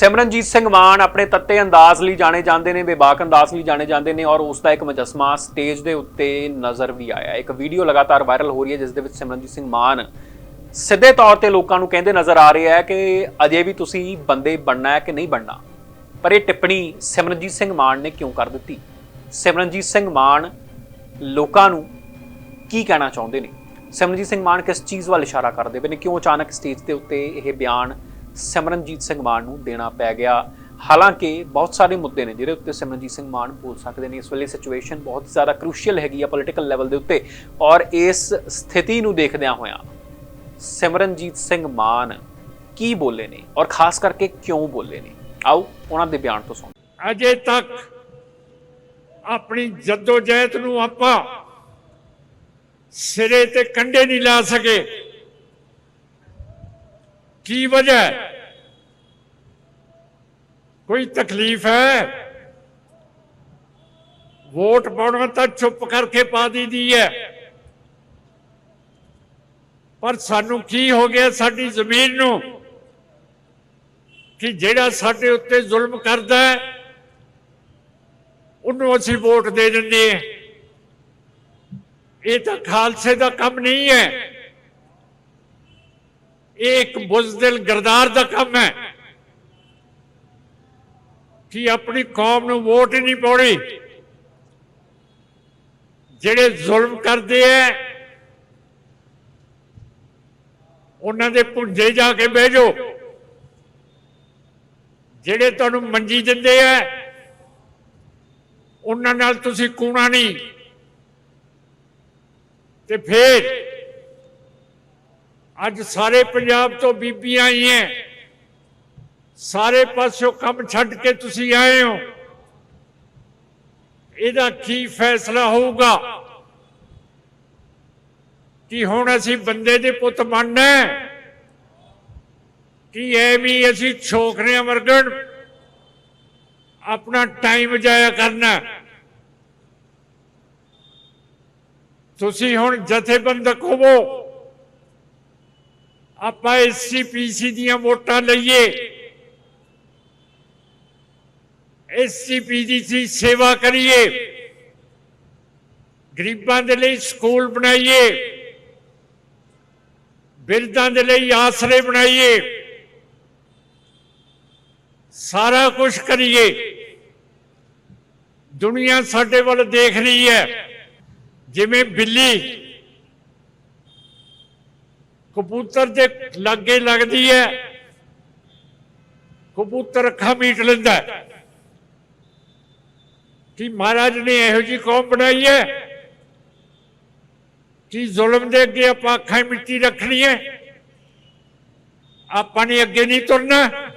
ਸਿਮਰਨਜੀਤ ਸਿੰਘ ਮਾਨ ਆਪਣੇ ਤੱਤੇ ਅੰਦਾਜ਼ ਲਈ ਜਾਣੇ ਜਾਂਦੇ ਨੇ, ਬੇਬਾਕ ਅੰਦਾਜ਼ ਲਈ ਜਾਣੇ ਜਾਂਦੇ ਨੇ ਔਰ ਉਸ ਦਾ ਇੱਕ ਮੁਜੱਸਮਾ ਸਟੇਜ ਦੇ ਉੱਤੇ ਨਜ਼ਰ ਵੀ ਆਇਆ। ਇੱਕ ਵੀਡੀਓ ਲਗਾਤਾਰ ਵਾਇਰਲ ਹੋ ਰਹੀ ਹੈ, ਜਿਸ ਦੇ ਵਿੱਚ ਸਿਮਰਨਜੀਤ ਸਿੰਘ ਮਾਨ ਸਿੱਧੇ ਤੌਰ ਤੇ ਲੋਕਾਂ ਨੂੰ ਕਹਿੰਦੇ ਨਜ਼ਰ ਆ ਰਹੇ ਹੈ ਕਿ ਅਜੇ ਵੀ ਤੁਸੀਂ ਬੰਦੇ ਬਣਨਾ ਹੈ ਕਿ ਨਹੀਂ ਬਣਨਾ? ਪਰ ਇਹ ਟਿੱਪਣੀ ਸਿਮਰਨਜੀਤ ਸਿੰਘ ਮਾਨ ਨੇ ਕਿਉਂ ਕਰ ਦਿੱਤੀ? ਸਿਮਰਨਜੀਤ ਸਿੰਘ ਮਾਨ ਲੋਕਾਂ ਨੂੰ ਕੀ ਕਹਿਣਾ ਚਾਹੁੰਦੇ ਨੇ? ਸਿਮਰਨਜੀਤ ਸਿੰਘ ਮਾਨ ਕਿਸ ਚੀਜ਼ ਵੱਲ ਇਸ਼ਾਰਾ ਕਰਦੇ ਪਏ ਨੇ? ਕਿਉਂ ਅਚਾਨਕ ਸਟੇਜ ਦੇ ਉੱਤੇ ਇਹ ਬਿਆਨ ਸਿਮਰਨਜੀਤ ਸਿੰਘ ਮਾਨ ਨੂੰ ਦੇਣਾ ਪੈ ਗਿਆ। ਹਾਲਾਂਕਿ ਬਹੁਤ ਸਾਰੇ ਮੁੱਦੇ ਨੇ ਜਿਹੜੇ ਉੱਤੇ ਸਿਮਰਨਜੀਤ ਸਿੰਘ ਮਾਨ ਬੋਲ ਸਕਦੇ ਨੇ। ਇਸ ਵੇਲੇ ਸਿਚੁਏਸ਼ਨ ਬਹੁਤ ਜ਼ਿਆਦਾ ਕ੍ਰੂਸ਼ੀਅਲ ਹੈਗੀ ਆ ਪੋਲੀਟੀਕਲ ਲੈਵਲ ਦੇ ਉੱਤੇ ਔਰ ਇਸ ਸਥਿਤੀ ਨੂੰ ਦੇਖਦਿਆਂ ਹੋਇਆਂ ਸਿਮਰਨਜੀਤ ਸਿੰਘ ਮਾਨ ਕੀ ਬੋਲੇ ਨੇ ਔਰ ਖਾਸ ਕਰਕੇ ਕਿਉਂ ਬੋਲੇ ਨੇ? ਆਓ ਉਹਨਾਂ ਦੇ ਬਿਆਨ ਤੋਂ ਸੁਣੋ ਅਜੇ ਤੱਕ ਆਪਣੀ ਜਦੋਜਹਿਦ ਨੂੰ ਆਪਾਂ ਸਿਰੇ ਤੇ ਕੰਡੇ ਨਹੀਂ ਲਾ ਸਕੇ। ਕੀ ਵਜ੍ਹਾ ਕੋਈ ਤਕਲੀਫ ਹੈ? ਵੋਟ ਪਾਉਣਾ ਤਾਂ ਚੁੱਪ ਕਰਕੇ ਪਾ ਦੀਦੀ ਹੈ। ਪਰ ਸਾਨੂੰ ਕੀ ਹੋ ਗਿਆ ਸਾਡੀ ਜ਼ਮੀਨ ਨੂੰ? ਕਿ ਜਿਹੜਾ ਸਾਡੇ ਉੱਤੇ ਜ਼ੁਲਮ ਕਰਦਾ ਹੈ, ਉਹਨੂੰ ਅਸੀਂ ਵੋਟ ਦੇ ਦਿੰਦੇ ਹਾਂ। ਇਹ ਤਾਂ ਖਾਲਸੇ ਦਾ ਕੰਮ ਨਹੀਂ ਹੈ। ਇਹ ਇੱਕ ਬੁਜ਼ਦਿਲ ਗਰਦਾਰ ਦਾ ਕੰਮ ਹੈ ਕਿ ਆਪਣੀ ਕੌਮ ਨੂੰ ਵੋਟ ਹੀ ਨਹੀਂ ਪਾਉਣੀ ਜਿਹੜੇ ਜ਼ੁਲਮ ਕਰਦੇ ਐ ਉਹਨਾਂ ਦੇ ਪੁੰਜੇ ਜਾ ਕੇ ਬਹਿ ਜਾਓ ਜਿਹੜੇ ਤੁਹਾਨੂੰ ਮੰਜੀ ਦਿੰਦੇ ਐ ਉਹਨਾਂ ਨਾਲ ਤੁਸੀਂ ਕੂਣਾ ਨਹੀਂ ਤੇ ਫੇਰ ਅੱਜ ਸਾਰੇ ਪੰਜਾਬ ਤੋਂ ਬੀਬੀਆਂ ਆਈਆਂ ਸਾਰੇ ਪਾਸਿਓਂ ਕੰਮ ਛੱਡ ਕੇ ਤੁਸੀਂ ਆਏ ਹੋ। ਇਹਦਾ ਕੀ ਫੈਸਲਾ ਹੋਊਗਾ? ਕਿ ਹੁਣ ਅਸੀਂ ਬੰਦੇ ਦੇ ਪੁੱਤ ਬਣਨਾ ਕਿ ਐਵੇਂ ਹੀ ਅਸੀਂ ਛੋਕਰਿਆਂ ਵਰਗਣ ਆਪਣਾ ਟਾਈਮ ਜਾਇਆ ਕਰਨਾ ਤੁਸੀਂ ਹੁਣ ਜਥੇਬੰਦਕ ਹੋਵੋ। ਆਪਾਂ ਐਸਸੀਪੀਸੀ ਦੀਆਂ ਵੋਟਾਂ ਲਈਏ। ਐਸਸੀਪੀ ਦੀ ਸੇਵਾ ਕਰੀਏ। ਗਰੀਬਾਂ ਦੇ ਲਈ ਸਕੂਲ ਬਣਾਈਏ। ਬਿਰਧਾਂ ਦੇ ਲਈ ਆਸਰੇ ਬਣਾਈਏ। ਸਾਰਾ ਕੁਝ ਕਰੀਏ। ਦੁਨੀਆ ਸਾਡੇ ਵੱਲ ਦੇਖ ਰਹੀ ਹੈ। ਜਿਵੇਂ ਬਿੱਲੀ ਕਬੂਤਰ ਦੇ ਲਾਗੇ ਲੱਗਦੀ ਹੈ। ਕਬੂਤਰ ਅੱਖਾਂ ਮੀਟ ਲੈਂਦਾ ਹੈ। ਕਿ ਮਹਾਰਾਜ ਨੇ ਇਹੋ ਜੀ ਕੌਮ ਬਣਾਈ ਹੈ? ਕਿ ਜ਼ੁਲਮ ਦੇ ਅੱਗੇ ਆਪਾਂ ਅੱਖਾਂ ਮਿੱਟੀ ਰੱਖਣੀ ਹੈ? ਆਪਾਂ ਨੇ ਅੱਗੇ ਨਹੀਂ ਤੁਰਨਾ।